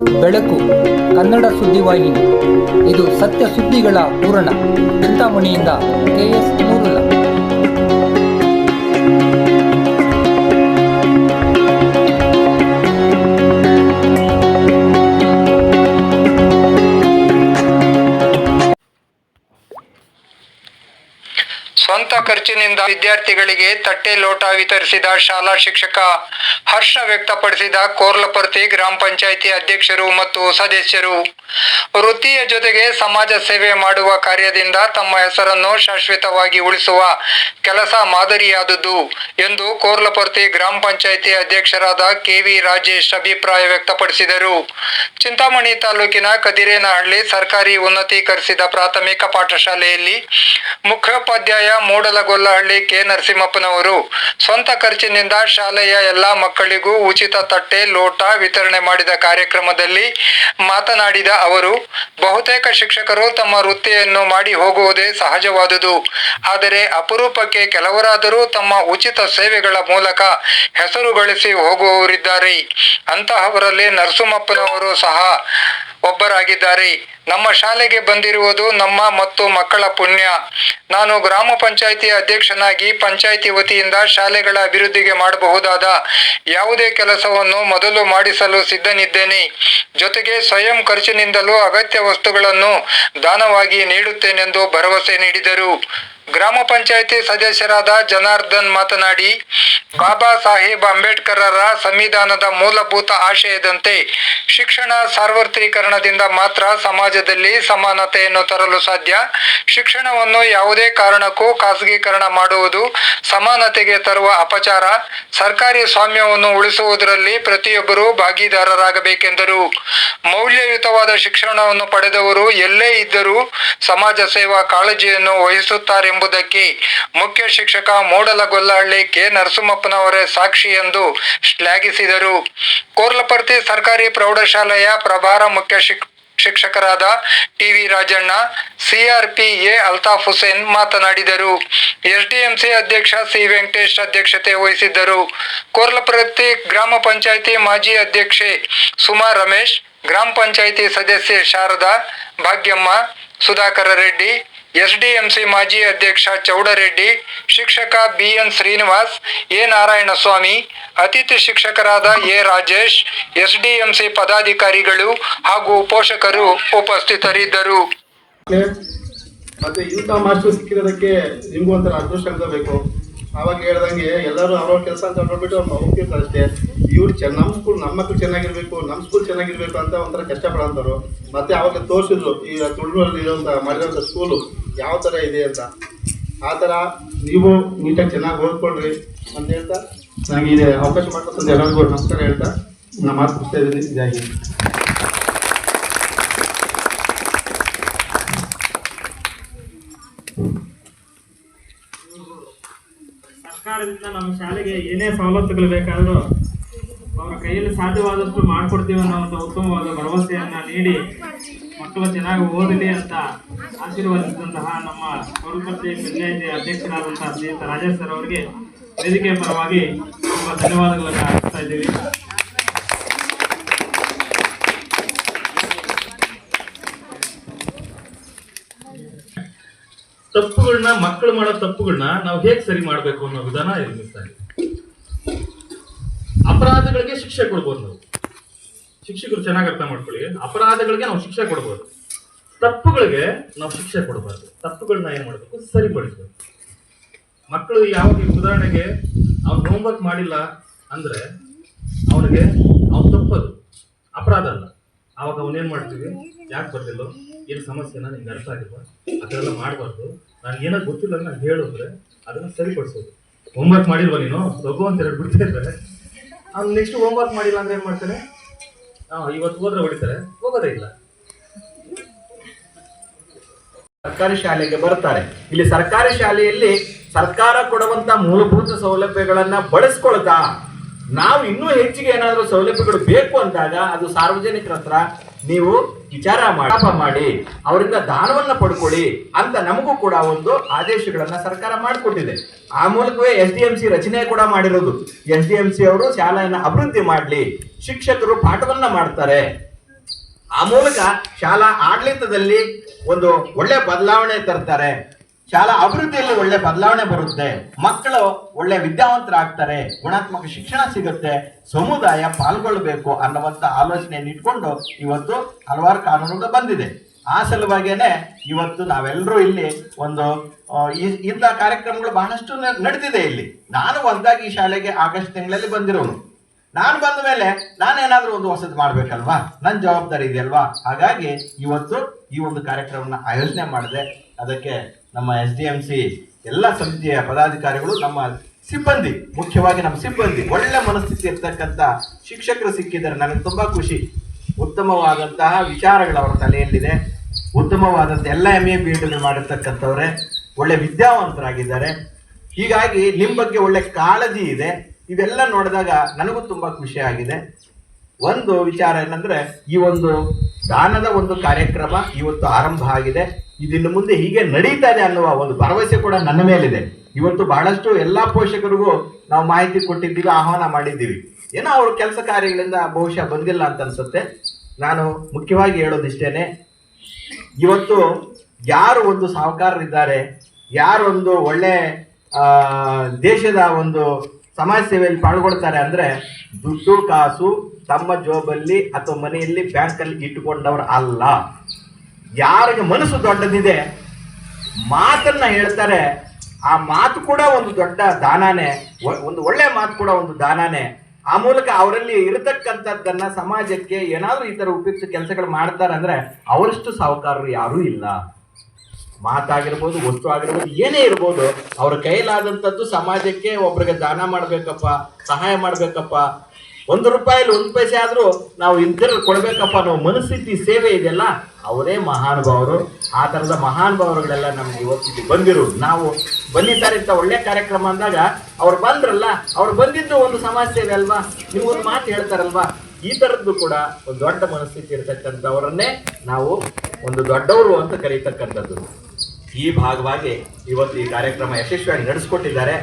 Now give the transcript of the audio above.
ಬೆಳಕು, ಕನ್ನಡ ಸುದ್ದಿವಾಹಿನಿ ಇದು ಸತ್ಯ ಸುದ್ದಿಗಳ ಪೂರಣ ಚಿಂತಾಮಣಿಯಿಂದ ಕೆಎಸ್ ನೂರುಲ ಸ್ವಂತ ಖರ್ಚಿನಿಂದ ವಿದ್ಯಾರ್ಥಿಗಳಿಗೆ ತಟ್ಟೆ ಲೋಟ ವಿತರಿಸಿದ ಶಾಲಾ ಶಿಕ್ಷಕ ಹರ್ಷ ವ್ಯಕ್ತಪಡಿಸಿದ ಕೋರ್ಲಪರ್ತಿ ಗ್ರಾಮ ಪಂಚಾಯಿತಿ ಅಧ್ಯಕ್ಷರು ಮತ್ತು ಸದಸ್ಯರು. ವೃತ್ತಿಯ ಜೊತೆಗೆ ಸಮಾಜ ಸೇವೆ ಮಾಡುವ ಕಾರ್ಯದಿಂದ ತಮ್ಮ ಹೆಸರನ್ನು ಶಾಶ್ವತವಾಗಿ ಉಳಿಸುವ ಕೆಲಸ ಮಾದರಿಯಾದುದು ಎಂದು ಕೋರ್ಲಪರ್ತಿ ಗ್ರಾಮ ಪಂಚಾಯಿತಿ ಅಧ್ಯಕ್ಷರಾದ ಕೆವಿ ರಾಜೇಶ್ ಅಭಿಪ್ರಾಯ ವ್ಯಕ್ತಪಡಿಸಿದರು. ಚಿಂತಾಮಣಿ ತಾಲೂಕಿನ ಕದಿರೇನಹಳ್ಳಿ ಸರ್ಕಾರಿ ಉನ್ನತೀಕರಿಸಿದ ಪ್ರಾಥಮಿಕ ಪಾಠಶಾಲೆಯಲ್ಲಿ ಮುಖ್ಯೋಪಾಧ್ಯಾಯ ಮೂಡಲಗೊಲ್ಲಹಳ್ಳಿ ಕೆ. ನರಸಿಂಹಪ್ಪನವರು ಸ್ವಂತ ಖರ್ಚಿನಿಂದ ಶಾಲೆಯ ಎಲ್ಲ ಮಕ್ಕಳಿಗೂ ಉಚಿತ ತಟ್ಟೆ, ಲೋಟ ವಿತರಣೆ ಮಾಡಿದ ಕಾರ್ಯಕ್ರಮದಲ್ಲಿ ಮಾತನಾಡಿದ ಅವರು, ಬಹುತೇಕ ಶಿಕ್ಷಕರು ತಮ್ಮ ವೃತ್ತಿಯನ್ನು ಮಾಡಿ ಹೋಗುವುದೇ ಸಹಜವಾದುದು. ಆದರೆ ಅಪರೂಪಕ್ಕೆ ಕೆಲವರಾದರೂ ತಮ್ಮ ಉಚಿತ ಸೇವೆಗಳ ಮೂಲಕ ಹೆಸರು ಗಳಿಸಿ ಹೋಗುವವರಿದ್ದಾರೆ. ಅಂತಹವರಲ್ಲಿ ನರಸಿಂಹಪ್ಪನವರು ಸಹ ಒಬ್ಬರಾಗಿದ್ದಾರೆ. ನಮ್ಮ ಶಾಲೆಗೆ ಬಂದಿರುವುದು ನಮ್ಮ ಮತ್ತು ಮಕ್ಕಳ ಪುಣ್ಯ. ನಾನು ಗ್ರಾಮ ಪಂಚಾಯಿತಿ ಅಧ್ಯಕ್ಷನಾಗಿ ಪಂಚಾಯಿತಿ ವತಿಯಿಂದ ಶಾಲೆಗಳ ಅಭಿವೃದ್ಧಿಗೆ ಮಾಡಬಹುದಾದ ಯಾವುದೇ ಕೆಲಸವನ್ನು ಮೊದಲು ಮಾಡಿಸಲು ಸಿದ್ಧನಿದ್ದೇನೆ. ಜೊತೆಗೆ ಸ್ವಯಂ ಖರ್ಚಿನಿಂದಲೂ ಅಗತ್ಯ ವಸ್ತುಗಳನ್ನು ದಾನವಾಗಿ ನೀಡುತ್ತೇನೆಂದು ಭರವಸೆ ನೀಡಿದರು. ಗ್ರಾಮ ಪಂಚಾಯಿತಿ ಸದಸ್ಯರಾದ ಜನಾರ್ದನ್ ಮಾತನಾಡಿ, ಬಾಬಾ ಸಾಹೇಬ್ ಅಂಬೇಡ್ಕರರ ಸಂವಿಧಾನದ ಮೂಲಭೂತ ಆಶಯದಂತೆ ಶಿಕ್ಷಣ ಸಾರ್ವತ್ರೀಕರಣದಿಂದ ಮಾತ್ರ ಸಮಾಜದಲ್ಲಿ ಸಮಾನತೆಯನ್ನು ತರಲು ಸಾಧ್ಯ. ಶಿಕ್ಷಣವನ್ನು ಯಾವುದೇ ಕಾರಣಕ್ಕೂ ಖಾಸಗೀಕರಣ ಮಾಡುವುದು ಸಮಾನತೆಗೆ ತರುವ ಅಪಚಾರ. ಸರ್ಕಾರಿ ಸ್ವಾಮ್ಯವನ್ನು ಉಳಿಸುವುದರಲ್ಲಿ ಪ್ರತಿಯೊಬ್ಬರೂ ಭಾಗಿದಾರರಾಗಬೇಕೆಂದರು. ಮೌಲ್ಯಯುತವಾದ ಶಿಕ್ಷಣವನ್ನು ಪಡೆದವರು ಎಲ್ಲೇ ಇದ್ದರೂ ಸಮಾಜ ಸೇವಾ ಕಾಳಜಿಯನ್ನು ವಹಿಸುತ್ತಾರೆಂಬುದಕ್ಕೆ ಮುಖ್ಯ ಶಿಕ್ಷಕ ಮೂಡಲಗೊಲ್ಲಹಳ್ಳಿ ಕೆ. ನರಸಿಂಹಪ್ಪನವರೇ ಸಾಕ್ಷಿ ಎಂದು ಶ್ಲಾಘಿಸಿದರು. ಕೋರ್ಲಪರ್ತಿ ಸರ್ಕಾರಿ ಪ್ರೌಢಶಾಲೆಯ ಪ್ರಭಾರ ಮುಖ್ಯ ಶಿಕ್, ಶಿಕ್ಷಕರಾದ TV Rajanna CRP A. Altaf Hussain ಮಾತನಾಡಿದರು. ಎಸ್ಡಿಎಂಸಿ ಅಧ್ಯಕ್ಷ ಸಿ. ವೆಂಕಟೇಶ್ ಅಧ್ಯಕ್ಷತೆ ವಹಿಸಿದ್ದರು. ಕೋರ್ಲಪರ್ತಿ ಗ್ರಾಮ ಪಂಚಾಯಿತಿ ಮಾಜಿ ಅಧ್ಯಕ್ಷೆ ಸುಮಾ ರಮೇಶ್, ಗ್ರಾಮ ಪಂಚಾಯಿತಿ ಸದಸ್ಯೆ ಶಾರದಾ ಭಾಗ್ಯಮ್ಮ, ಸುಧಾಕರ ರೆಡ್ಡಿ ಎಸ್ಡಿಎಂಸಿ ಮಾಜಿ ಅಧ್ಯಕ್ಷ ಚೌಡರೆಡ್ಡಿ, ಶಿಕ್ಷಕ ಬಿಎನ್ ಶ್ರೀನಿವಾಸ್, ಎ ನಾರಾಯಣಸ್ವಾಮಿ, ಅತಿಥಿ ಶಿಕ್ಷಕರಾದ ಎ ರಾಜೇಶ್, ಎಸ್ಡಿಎಂಸಿ ಪದಾಧಿಕಾರಿಗಳು ಹಾಗೂ ಪೋಷಕರು ಉಪಸ್ಥಿತರಿದ್ದರು. ಮತ್ತೆ ಇಂಥ ಮಾಸ್ಟರ್ ಸಿಕ್ಕಿರೋದಕ್ಕೆ ನಿಮಗೂ ಒಂಥರ ಅದೃಷ್ಟ ಆಗಬೇಕು ಅವಾಗ ಹೇಳ್ದಂಗೆ ಎಲ್ಲರೂ ಅವ್ರವ್ರ ಕೆಲಸ ಅಂತ ನೋಡ್ಬಿಟ್ಟು ಅವ್ರು ಹೋಗ್ತಿರ್ತಾರೆ ಇವ್ರು ಚೆನ್ನ ನಮ್ಮ ಸ್ಕೂಲ್ ನಮ್ಮ ಮಕ್ಳು ಚೆನ್ನಾಗಿರ್ಬೇಕು ನಮ್ಮ ಸ್ಕೂಲ್ ಚೆನ್ನಾಗಿರ್ಬೇಕು ಅಂತ ಒಂಥರ ಕಷ್ಟಪಡೋಂಥವ್ರು ಮತ್ತೆ ಅವಾಗ ತೋರಿಸಿದ್ರು, ಈ ತುಳುವಲ್ಲಿ ಇರೋಂಥ ಮಾಡಿರೋಂಥ ಸ್ಕೂಲು ಯಾವ ಥರ ಇದೆ ಅಂತ. ಆ ಥರ ನೀವು ನೀಟಾಗಿ ಚೆನ್ನಾಗಿ ಓದ್ಕೊಳ್ರಿ ಅಂತ ಹೇಳ್ತಾ ನನಗೆ ಇದೆ ಅವಕಾಶ ಮಾಡ್ಕೊಂಡು ಎಲ್ಲರಿಗೂ ನಮಸ್ಕಾರ ಹೇಳ್ತಾ ನಾನು ಮಾತು ಇದ್ದೀನಿ. ಇದಾಗಿ ಸರ್ಕಾರದಿಂದ ನಮ್ಮ ಶಾಲೆಗೆ ಏನೇ ಸವಲತ್ತುಗಳು ಬೇಕಾದರೂ ಕೈಯಲ್ಲಿ ಸಾಧ್ಯವಾದಷ್ಟು ಮಾಡಿಕೊಡ್ತೀವಿ ಅನ್ನೋ ಒಂದು ಉತ್ತಮವಾದ ಭರವಸೆಯನ್ನ ನೀಡಿ ಮಕ್ಕಳು ಚೆನ್ನಾಗಿ ಓದಲಿ ಅಂತ ಆಶೀರ್ವದಿಸಿದಂತಹ ನಮ್ಮ ಕೌಲ್ಪರ್ತಿ ಪಂಚಾಯತಿ ಅಧ್ಯಕ್ಷರಾದಂತಹ ಸ್ನೇಹಿತ ರಾಜೇಶ್ ಸರ್ ಅವರಿಗೆ ವೇದಿಕೆಯ ಪರವಾಗಿ ತುಂಬ ಧನ್ಯವಾದಗಳನ್ನು ಅರ್ಪಿಸ್ತಾ ಇದ್ದೀವಿ. ತಪ್ಪುಗಳನ್ನ ಮಕ್ಕಳು ಮಾಡೋ ತಪ್ಪುಗಳನ್ನ ನಾವು ಹೇಗೆ ಸರಿ ಮಾಡಬೇಕು ಅನ್ನೋ ವಿಧಾನ ಇದೆ ಅಪರಾಧಗಳಿಗೆ ಶಿಕ್ಷೆ ಕೊಡ್ಬೋದು ನಾವು. ಶಿಕ್ಷಕರು ಚೆನ್ನಾಗಿ ಅರ್ಥ ಮಾಡ್ಕೊಳ್ಳಿ. ಅಪರಾಧಗಳಿಗೆ ನಾವು ಶಿಕ್ಷೆ ಕೊಡ್ಬೋದು. ತಪ್ಪುಗಳಿಗೆ ನಾವು ಶಿಕ್ಷೆ ಕೊಡಬಾರ್ದು. ತಪ್ಪುಗಳನ್ನ ಏನು ಮಾಡಬೇಕು? ಸರಿಪಡಿಸ್ಬೇಕು. ಮಕ್ಕಳು ಯಾವಾಗ ಉದಾಹರಣೆಗೆ ಅವ್ನು ಹೋಮ್ವರ್ಕ್ ಮಾಡಿಲ್ಲ ಅಂದ್ರೆ ಅವನಿಗೆ ಅವ್ನು ತಪ್ಪದು. ಅಪರಾಧ ಅಲ್ಲ. ಅವಾಗ ಅವನೇನ್ ಮಾಡ್ತೀವಿ? ಯಾಕೆ ಬರ್ಲಿಲ್ಲ ಏನು ಸಮಸ್ಯೆನ ನಿಮ್ಗೆ ಅರ್ಥ ಆಗಿಲ್ಲ ಅದೆಲ್ಲ ಮಾಡಬಾರ್ದು. ನಾನು ಏನೋ ಗೊತ್ತಿಲ್ಲ ನಾನು ಹೇಳಿದ್ರೆ ಅದನ್ನ ಸರಿಪಡಿಸೋದು. ಹೋಮ್ವರ್ಕ್ ಮಾಡಿಲ್ವ ನೀನು? ತಗೋ ಅಂತ ಹೇಳಿ ಬಿಡ್ತಿದ್ರೆ ಅವ್ನು ನೆಕ್ಸ್ಟ್ ಹೋಮ್ವರ್ಕ್ ಮಾಡಿಲ್ಲ ಅಂದ್ರೆ ಏನ್ ಮಾಡ್ತಾನೆ? ಆ, ಇವತ್ತು ಹೋದ್ರೆ ಹೊಡಿತಾರೆ. ಹೋಗೋದೇ ಇಲ್ಲ. ಸರ್ಕಾರಿ ಶಾಲೆಗೆ ಬರ್ತಾರೆ ಇಲ್ಲಿ ಸರ್ಕಾರಿ ಶಾಲೆಯಲ್ಲಿ ಸರ್ಕಾರ ಕೊಡುವಂತ ಮೂಲಭೂತ ಸೌಲಭ್ಯಗಳನ್ನ ಬಳಸ್ಕೊಳ್ತಾ ನಾವು ಇನ್ನೂ ಹೆಚ್ಚಿಗೆ ಏನಾದರೂ ಸೌಲಭ್ಯಗಳು ಬೇಕು ಅಂದಾಗ ಅದು ಸಾರ್ವಜನಿಕರ ಹತ್ರ ನೀವು ವಿಚಾರ ಮಾಡಿ ಲಾಭ ಮಾಡಿ, ಅವರಿಂದ ದಾನವನ್ನ ಪಡ್ಕೊಳ್ಳಿ ಅಂತ ನಮಗೂ ಕೂಡ ಒಂದು ಆದೇಶಗಳನ್ನ ಸರ್ಕಾರ ಮಾಡಿಕೊಟ್ಟಿದೆ. ಆ ಮೂಲಕವೇ ಎಸ್ ಡಿ ಎಂ ಸಿ ರಚನೆ ಕೂಡ ಮಾಡಿರೋದು. ಎಸ್ ಡಿ ಎಂ ಸಿ ಅವರು ಶಾಲೆಯನ್ನ ಅಭಿವೃದ್ಧಿ ಮಾಡಲಿ, ಶಿಕ್ಷಕರು ಪಾಠವನ್ನ ಮಾಡ್ತಾರೆ. ಆ ಮೂಲಕ ಶಾಲಾ ಆಡಳಿತದಲ್ಲಿ ಒಂದು ಒಳ್ಳೆ ಬದಲಾವಣೆ ತರ್ತಾರೆ. ಶಾಲಾ ಅಭಿವೃದ್ಧಿಯಲ್ಲಿ ಒಳ್ಳೆ ಬದಲಾವಣೆ ಬರುತ್ತೆ. ಮಕ್ಕಳು ಒಳ್ಳೆ ವಿದ್ಯಾವಂತರಾಗ್ತಾರೆ, ಗುಣಾತ್ಮಕ ಶಿಕ್ಷಣ ಸಿಗುತ್ತೆ, ಸಮುದಾಯ ಪಾಲ್ಗೊಳ್ಬೇಕು ಅನ್ನುವಂತ ಆಲೋಚನೆಯನ್ನು ಇಟ್ಕೊಂಡು ಇವತ್ತು ಹಲವಾರು ಕಾನೂನುಗಳು ಬಂದಿದೆ. ಆ ಸಲುವಾಗೇನೆ ಇವತ್ತು ನಾವೆಲ್ಲರೂ ಇಲ್ಲಿ ಒಂದು ಇಂಥ ಕಾರ್ಯಕ್ರಮಗಳು ಬಹಳಷ್ಟು ನಡೆದಿದೆ ಇಲ್ಲಿ. ನಾನು ಒಂದಾಗಿ ಈ ಶಾಲೆಗೆ ಆಗಸ್ಟ್ ತಿಂಗಳಲ್ಲಿ ಬಂದಿರೋನು. ನಾನು ಬಂದ ಮೇಲೆ ನಾನೇನಾದ್ರೂ ಒಂದು ಹೊಸದು ಮಾಡ್ಬೇಕಲ್ವಾ? ನನ್ನ ಜವಾಬ್ದಾರಿ ಇದೆಯಲ್ವಾ? ಹಾಗಾಗಿ ಇವತ್ತು ಈ ಒಂದು ಕಾರ್ಯಕ್ರಮವನ್ನು ಆಯೋಜನೆ ಮಾಡಿದೆ. ಅದಕ್ಕೆ ನಮ್ಮ ಎಸ್ ಡಿ ಎಂ ಸಿ ಎಲ್ಲ ಸಮಿತಿಯ ಪದಾಧಿಕಾರಿಗಳು ನಮ್ಮ ಸಿಬ್ಬಂದಿ, ಮುಖ್ಯವಾಗಿ ನಮ್ಮ ಸಿಬ್ಬಂದಿ, ಒಳ್ಳೆ ಮನಸ್ಥಿತಿ ಇರ್ತಕ್ಕಂಥ ಶಿಕ್ಷಕರು ಸಿಕ್ಕಿದ್ದಾರೆ ನನಗೆ ತುಂಬಾ ಖುಷಿ. ಉತ್ತಮವಾದಂತಹ ವಿಚಾರಗಳು ಅವರ ತಲೆಯಲ್ಲಿದೆ. ಉತ್ತಮವಾದಂಥ ಎಲ್ಲ ಎಂ ಎ ಬಿ ಎಡ್ ಮಾಡಿರ್ತಕ್ಕಂಥವ್ರೆ, ಒಳ್ಳೆ ವಿದ್ಯಾವಂತರಾಗಿದ್ದಾರೆ. ಹೀಗಾಗಿ ನಿಮ್ಮ ಬಗ್ಗೆ ಒಳ್ಳೆ ಕಾಳಜಿ ಇದೆ. ಇವೆಲ್ಲ ನೋಡಿದಾಗ ನನಗೂ ತುಂಬ ಖುಷಿಯಾಗಿದೆ ಒಂದು ವಿಚಾರ ಏನಂದ್ರೆ, ಈ ಒಂದು ದಾನದ ಒಂದು ಕಾರ್ಯಕ್ರಮ ಇವತ್ತು ಆರಂಭ ಆಗಿದೆ. ಇದಿನ್ನು ಮುಂದೆ ಹೀಗೆ ನಡೀತಾನೆ ಅನ್ನುವ ಒಂದು ಭರವಸೆ ಕೂಡ ನನ್ನ ಮೇಲಿದೆ. ಇವತ್ತು ಬಹಳಷ್ಟು ಎಲ್ಲ ಪೋಷಕರಿಗೂ ನಾವು ಮಾಹಿತಿ ಕೊಟ್ಟಿದ್ದೀವಿ, ಆಹ್ವಾನ ಮಾಡಿದ್ದೀವಿ. ಏನೋ ಅವ್ರ ಕೆಲಸ ಕಾರ್ಯಗಳಿಂದ ಬಹುಶಃ ಬಂದಿಲ್ಲ ಅಂತ ಅನ್ಸುತ್ತೆ. ನಾನು ಮುಖ್ಯವಾಗಿ ಹೇಳೋದಿಷ್ಟೇನೆ ಇವತ್ತು ಯಾರು ಒಂದು ಸಾಹುಕಾರರಿದ್ದಾರೆ, ಯಾರೊಂದು ಒಳ್ಳೆ ದೇಶದ ಒಂದು ಸಮಾಜ ಸೇವೆಯಲ್ಲಿ ಪಾಲ್ಗೊಳ್ತಾರೆ ಅಂದರೆ ದುಡ್ಡು, ಕಾಸು, ತಮ್ಮ ಜೋಬಲ್ಲಿ ಅಥವಾ ಮನೆಯಲ್ಲಿ ಬ್ಯಾಂಕಲ್ಲಿ ಇಟ್ಟುಕೊಂಡವರು ಅಲ್ಲ. ಯಾರಿಗೆ ಮನಸ್ಸು ದೊಡ್ಡದಿದೆ, ಮಾತನ್ನ ಹೇಳ್ತಾರೆ, ಆ ಮಾತು ಕೂಡ ಒಂದು ದೊಡ್ಡ ದಾನಾನೇ ಒಂದು ಒಳ್ಳೆ ಮಾತು ಕೂಡ ಒಂದು ದಾನಾನೇ. ಆ ಮೂಲಕ ಅವರಲ್ಲಿ ಇರತಕ್ಕಂಥದ್ದನ್ನ ಸಮಾಜಕ್ಕೆ ಏನಾದರೂ ಈ ತರ ಉಪಯುಕ್ತ ಕೆಲಸಗಳು ಮಾಡ್ತಾರೆ ಅಂದ್ರೆ ಅವರಷ್ಟು ಸಾಹುಕಾರರು ಯಾರೂ ಇಲ್ಲ. ಮಾತಾಗಿರ್ಬೋದು, ವಸ್ತು ಆಗಿರ್ಬೋದು, ಏನೇ ಇರ್ಬೋದು, ಅವ್ರ ಕೈಲಾದಂಥದ್ದು ಸಮಾಜಕ್ಕೆ ಒಬ್ರಿಗೆ ದಾನ ಮಾಡ್ಬೇಕಪ್ಪ, ಸಹಾಯ ಮಾಡ್ಬೇಕಪ್ಪ ಒಂದು ರೂಪಾಯಲ್ಲಿ ಒಂದು ಪೈಸೆ ಆದ್ರೂ ನಾವು ಇತರ ಕೊಡಬೇಕಪ್ಪ ನಾವು ಮನಸ್ಥಿತಿ, ಸೇವೆ ಇದೆಯಲ್ಲ, ಅವರೇ ಮಹಾನುಭಾವರು. ಆ ತರದ ಮಹಾನುಭಾವರುಗಳೆಲ್ಲ ನಮ್ಗೆ ಇವತ್ತಿಗೆ ಬಂದಿರು ನಾವು ಬನ್ನಿ ಸರ್ ಇಂಥ ಒಳ್ಳೆ ಕಾರ್ಯಕ್ರಮ ಅಂದಾಗ ಅವ್ರು ಬಂದ್ರಲ್ಲ, ಅವ್ರು ಬಂದಿದ್ದು ಒಂದು ಸಮಸ್ಯೆ ಸೇವೆ ಅಲ್ವಾ? ನೀವು ಒಂದು ಮಾತು ಹೇಳ್ತಾರಲ್ವಾ? ಈ ತರದ್ದು ಕೂಡ ಒಂದು ದೊಡ್ಡ ಮನಸ್ಥಿತಿ ಇರತಕ್ಕಂಥವರನ್ನೇ ನಾವು ಒಂದು ದೊಡ್ಡವರು ಅಂತ ಕರೀತಕ್ಕಂಥದ್ದು. ಈ ಭಾಗವಾಗಿ ಇವತ್ತು ಈ ಕಾರ್ಯಕ್ರಮ ಯಶಸ್ವಿಯಾಗಿ ನಡೆಸ್ಕೊಟ್ಟಿದ್ದಾರೆ.